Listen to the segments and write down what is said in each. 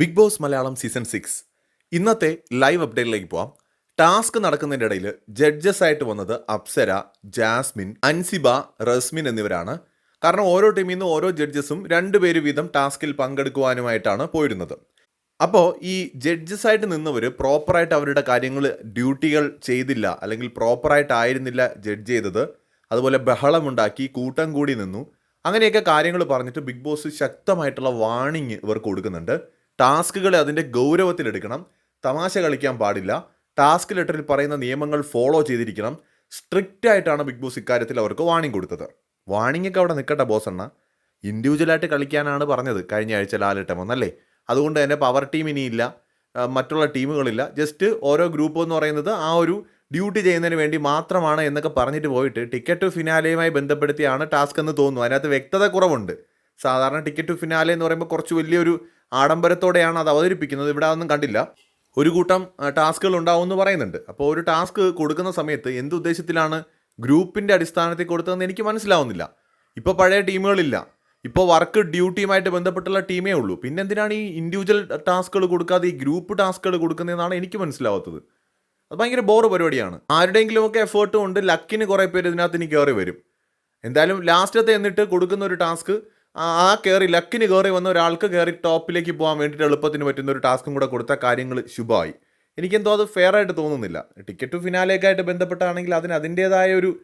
Big boss Malayalam season six. ഇന്നത്തെ live അപ്ഡേറ്റിലേക്ക് പോവാം. ടാസ്ക് നടക്കുന്നതിന്റെ ഇടയിൽ ജഡ്ജസ് ആയിട്ട് വന്നത് അപ്സര ജാസ്മിൻ അൻസിബ റസ്മിൻ എന്നിവരാണ്. കാരണം ഓരോ ടീമിൽ നിന്ന് ഓരോ ജഡ്ജസും രണ്ടുപേര് വീതം ടാസ്കിൽ പങ്കെടുക്കുവാനുമായിട്ടാണ് പോയിരുന്നത്. അപ്പോൾ ഈ ജഡ്ജസ് ആയിട്ട് നിന്നവർ പ്രോപ്പറായിട്ട് അവരുടെ കാര്യങ്ങൾ ഡ്യൂട്ടികൾ ചെയ്തില്ല അല്ലെങ്കിൽ പ്രോപ്പറായിട്ടായിരുന്നില്ല ജഡ്ജ് ചെയ്തത്. അതുപോലെ ബഹളമുണ്ടാക്കി കൂട്ടം കൂടി നിന്നു. അങ്ങനെയൊക്കെ കാര്യങ്ങൾ പറഞ്ഞിട്ട് ബിഗ് ബോസ് ശക്തമായിട്ടുള്ള വാണിംഗ് ഇവർക്ക് കൊടുക്കുന്നുണ്ട്. ടാസ്കുകളെ അതിന്റെ ഗൗരവത്തിലെടുക്കണം തമാശ കളിക്കാൻ പാടില്ല. ടാസ്ക് ലെറ്ററിൽ പറയുന്ന നിയമങ്ങൾ ഫോളോ ചെയ്തിരിക്കണം. സ്ട്രിക്റ്റ് ആയിട്ടാണ് ബിഗ് ബോസ് ഇക്കാര്യത്തിൽ അവർക്ക് വാണിംഗ് കൊടുത്തത്. വാണിംഗ് ഒക്കെ അവിടെ നിൽക്കട്ടെ ബോസ് എണ്ണ ഇൻഡിവിജ്വലായിട്ട് കളിക്കാനാണ് പറഞ്ഞത്. കഴിഞ്ഞ ആഴ്ച ലാലിട്ടം അതുകൊണ്ട് തന്നെ പവർ ടീം ഇനിയില്ല. മറ്റുള്ള ടീമുകളില്ല. ജസ്റ്റ് ഓരോ ഗ്രൂപ്പ് എന്ന് പറയുന്നത് ആ ഒരു ഡ്യൂട്ടി ചെയ്യുന്നതിന് വേണ്ടി മാത്രമാണ് എന്നൊക്കെ പറഞ്ഞിട്ട് പോയിട്ട് ടിക്കറ്റ് ഫിനാലയുമായി ബന്ധപ്പെടുത്തിയാണ് ടാസ്ക് എന്ന് തോന്നുന്നു. അതിനകത്ത് വ്യക്തത കുറവുണ്ട്. സാധാരണ ടിക്കറ്റ് ടു ഫിനാലെ എന്ന് പറയുമ്പോൾ കുറച്ച് വലിയൊരു ആഡംബരത്തോടെയാണ് അത് അവതരിപ്പിക്കുന്നത്. ഇവിടെ അതൊന്നും കണ്ടില്ല. ഒരു കൂട്ടം ടാസ്കുകൾ ഉണ്ടാവും എന്ന് പറയുന്നുണ്ട്. അപ്പോൾ ഒരു ടാസ്ക് കൊടുക്കുന്ന സമയത്ത് എന്ത് ഉദ്ദേശത്തിലാണ് ഗ്രൂപ്പിന്റെ അടിസ്ഥാനത്തിൽ കൊടുത്തതെന്ന് എനിക്ക് മനസ്സിലാവുന്നില്ല. ഇപ്പോൾ പഴയ ടീമുകളില്ല. ഇപ്പോൾ വർക്ക് ഡ്യൂട്ടിയുമായിട്ട് ബന്ധപ്പെട്ടുള്ള ടീമേ ഉള്ളൂ. പിന്നെ എന്തിനാണ് ഈ ഇൻഡിവിജ്വൽ ടാസ്കുകൾ കൊടുക്കാതെ ഈ ഗ്രൂപ്പ് ടാസ്കുകൾ കൊടുക്കുന്നതെന്നാണ് എനിക്ക് മനസ്സിലാവാത്തത്. അത് ഭയങ്കര ബോറ് പരിപാടിയാണ്. ആരുടെയെങ്കിലും ഒക്കെ എഫേർട്ടും ഉണ്ട് ലക്കിന് കുറേ പേര് ഇതിനകത്ത് ഇനി കയറി വരും. എന്തായാലും ലാസ്റ്റത്തെ എന്നിട്ട് കൊടുക്കുന്ന ഒരു ടാസ്ക് ആ കയറി ലക്കിന് കയറി വന്ന ഒരാൾക്ക് കയറി ടോപ്പിലേക്ക് പോകാൻ വേണ്ടിയിട്ട് എളുപ്പത്തിന് പറ്റുന്ന ഒരു ടാസ്കും കൂടെ കൊടുത്ത കാര്യങ്ങൾ ശുഭമായി. എനിക്കെന്തോ അത് ഫെയർ ആയിട്ട് തോന്നുന്നില്ല. ടിക്കറ്റ് ഫിനാലേക്കായിട്ട് ബന്ധപ്പെട്ടാണെങ്കിൽ അതിന് അതിന്റേതായ ഒരു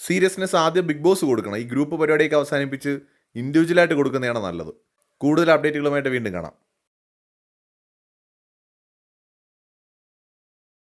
സീരിയസ്നെസ് ആദ്യം ബിഗ് ബോസ് കൊടുക്കണം. ഈ ഗ്രൂപ്പ് പരിപാടിയൊക്കെ അവസാനിപ്പിച്ച് ഇൻഡിവിജ്വലായിട്ട് കൊടുക്കുന്നതാണ് നല്ലത്. കൂടുതൽ അപ്ഡേറ്റുകളുമായിട്ട് വീണ്ടും കാണാം.